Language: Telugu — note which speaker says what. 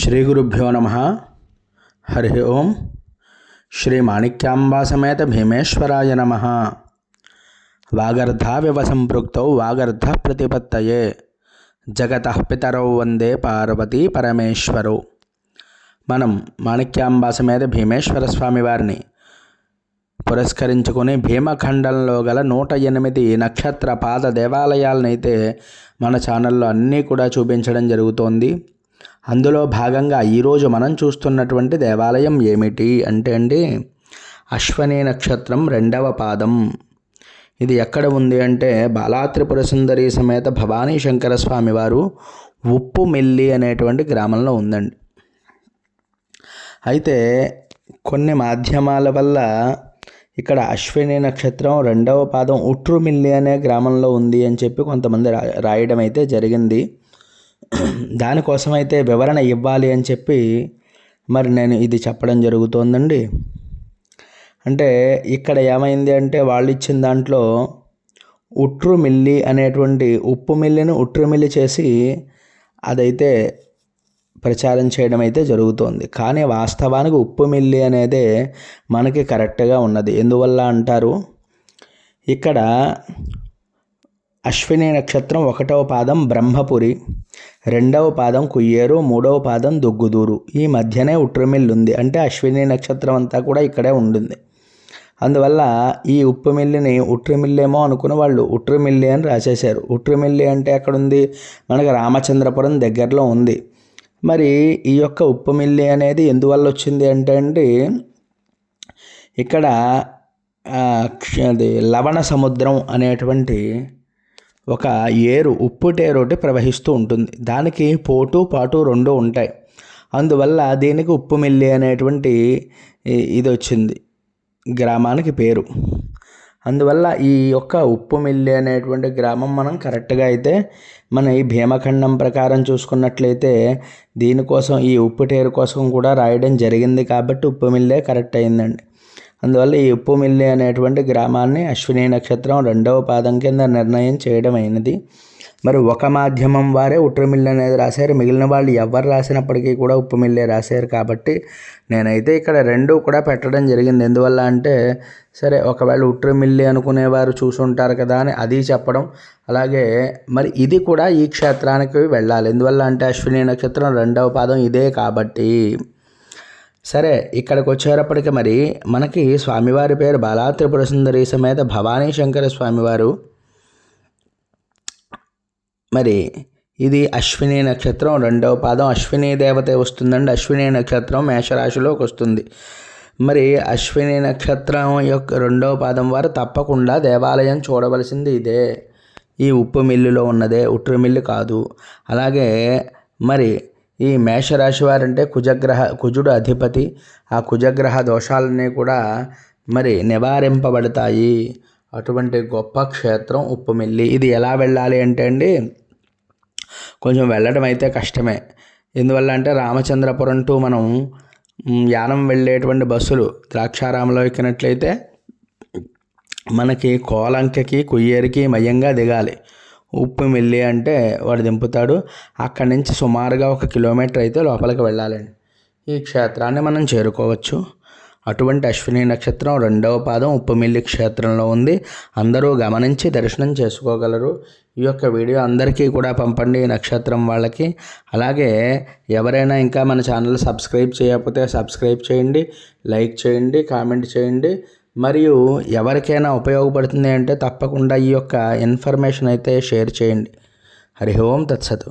Speaker 1: శ్రీ గురుభ్యో నమ హరి ఓం శ్రీ మాణిక్యాంబా సమేత భీమేశ్వరాయ నమ వాగర్ధావివ సంపృక్తౌ వాగర్ధ ప్రతిపత్తయే జగత పితరౌ వందే పార్వతీ పరమేశ్వరౌ మనం మాణిక్యాంబా సమేత భీమేశ్వర స్వామి వారిని పురస్కరించుకుని భీమఖండంలో గల నూట ఎనిమిది నక్షత్ర పాద దేవాలయాలనైతే మన ఛానల్లో అన్నీ కూడా చూపించడం జరుగుతోంది. అందులో భాగంగా ఈరోజు మనం చూస్తున్నటువంటి దేవాలయం ఏమిటి అంటే అండి అశ్వని నక్షత్రం రెండవ పాదం. ఇది ఎక్కడ ఉంది అంటే బాలాత్రిపుర సుందరి సమేత భవానీ శంకర స్వామి వారు ఉప్పు మిల్లి అనేటువంటి గ్రామంలో ఉందండి. అయితే కొన్ని మాధ్యమాల వల్ల ఇక్కడ అశ్విని నక్షత్రం రెండవ పాదం ఉట్రుమిల్లి అనే గ్రామంలో ఉంది అని చెప్పి కొంతమంది రాయడం అయితే జరిగింది. దానికోసమైతే వివరణ ఇవ్వాలి అని చెప్పి మరి నేను ఇది చెప్పడం జరుగుతోందండి. అంటే ఇక్కడ ఏమైంది అంటే వాళ్ళు ఇచ్చిన దాంట్లో ఉట్రు మిల్లి అనేటువంటి ఉప్పు మిల్లిని ఉట్రు మిల్లి చేసి అదైతే ప్రచారం చేయడం అయితే జరుగుతోంది. కానీ వాస్తవానికి ఉప్పు మిల్లి అనేదే మనకి కరెక్ట్గా ఉన్నది. ఎందువల్ల అంటారు? ఇక్కడ అశ్విని నక్షత్రం ఒకటవ పాదం బ్రహ్మపురి. రెండవ పాదం కుయ్యేరు మూడవ పాదం దుగ్గుదూరు. ఈ మధ్యనే ఉట్రమిల్లుంది. అంటే అశ్విని నక్షత్రం అంతా కూడా ఇక్కడే ఉంటుంది అందువల్ల ఈ ఉప్పుమిల్లిని ఉట్రమిల్లేమో అనుకున్న వాళ్ళు ఉట్రమిల్లి అని రాసేశారు. ఉట్రమిల్లి అంటే ఎక్కడుంది? మనకి రామచంద్రపురం దగ్గరలో ఉంది. మరి ఈ యొక్క ఉప్పుమిల్లి అనేది ఎందువల్ల వచ్చింది అంటే అండి ఇక్కడ అది లవణ సముద్రం అనేటువంటి ఒక ఏరు ఉప్పుటేరోటి ప్రవహిస్తూ ఉంటుంది. దానికి పోటు పాటు రెండు ఉంటాయి. అందువల్ల దీనికి ఉప్పు మిల్లి అనేటువంటి ఇది వచ్చింది గ్రామానికి పేరు. అందువల్ల ఈ యొక్క ఉప్పు మిల్లి అనేటువంటి గ్రామం మనం కరెక్ట్గా అయితే మన ఈ భీమఖండం ప్రకారం చూసుకున్నట్లయితే దీనికోసం ఈ ఉప్పుటేరు కోసం కూడా రాయడం జరిగింది కాబట్టి ఉప్పు మిల్లే కరెక్ట్ అయిందండి. అందువల్ల ఈ ఉప్పుమిల్లి అనేటువంటి గ్రామాన్ని అశ్విని నక్షత్రం రెండవ పాదం కింద నిర్ణయం చేయడం అయినది మరి ఒక మాధ్యమం వారే ఉట్రమిల్లి అనేది రాశారు. మిగిలిన వాళ్ళు ఎవరు రాసినప్పటికీ కూడా ఉప్పుమిల్లే రాశారు కాబట్టి నేనైతే ఇక్కడ రెండు కూడా పెట్టడం జరిగింది. ఎందువల్ల అంటే సరే ఒకవేళ ఉట్రమిల్లి అనుకునేవారు చూసుంటారు కదా అని అది చెప్పడం. అలాగే మరి ఇది కూడా ఈ క్షేత్రానికి వెళ్ళాలి. ఎందువల్ల అంటే అశ్విని నక్షత్రం రెండవ పాదం ఇదే కాబట్టి సరే ఇక్కడికి వచ్చేటప్పటికి మరి మనకి స్వామివారి పేరు బాలా త్రిపుర సుందరి సమేత భవానీ శంకర స్వామివారు. మరి ఇది అశ్విని నక్షత్రం రెండవ పాదం అశ్విని దేవత వస్తుందండి. అశ్విని నక్షత్రం మేషరాశిలోకి వస్తుంది. మరి అశ్విని నక్షత్రం యొక్క రెండవ పాదం వారు తప్పకుండా దేవాలయం చూడవలసింది ఇదే. ఈ ఉప్పు మిల్లులో ఉన్నదే ఉట్రు మిల్లు కాదు. అలాగే మరి ఈ మేషరాశి వారంటే కుజగ్రహ కుజుడు అధిపతి. ఆ కుజగ్రహ దోషాలన్నీ కూడా మరి నివారింపబడతాయి. అటువంటి గొప్ప క్షేత్రం ఉప్పుమిల్లి. ఇది ఎలా వెళ్ళాలి అంటే అండి కొంచెం వెళ్ళడం అయితే కష్టమే. ఎందువల్ల అంటే రామచంద్రపురం టు మనం యానం వెళ్ళేటువంటి బస్సులు ద్రాక్షారామంలో ఎక్కినట్లయితే మనకి కోలంకకి కుయ్యేరికి మయంగా దిగాలి. ఉప్పు మిల్లి అంటే వాడు దింపుతాడు. అక్కడి నుంచి సుమారుగా ఒక కిలోమీటర్ అయితే లోపలికి వెళ్ళాలండి. ఈ క్షేత్రాన్ని మనం చేరుకోవచ్చు. అటువంటి అశ్విని నక్షత్రం రెండవ పాదం ఉప్పుమిల్లి క్షేత్రంలో ఉంది. అందరూ గమనించి దర్శనం చేసుకోగలరు. ఈ యొక్క వీడియో అందరికీ కూడా పంపండి నక్షత్రం వాళ్ళకి. అలాగే ఎవరైనా ఇంకా మన ఛానల్ సబ్స్క్రైబ్ చేయకపోతే సబ్స్క్రైబ్ చేయండి లైక్ చేయండి కామెంట్ చేయండి. మరియు ఎవరికైనా ఉపయోగపడుతుంది అంటే తప్పకుండా ఈ యొక్క ఇన్ఫర్మేషన్ అయితే షేర్ చేయండి. హరి ఓం తత్సతు.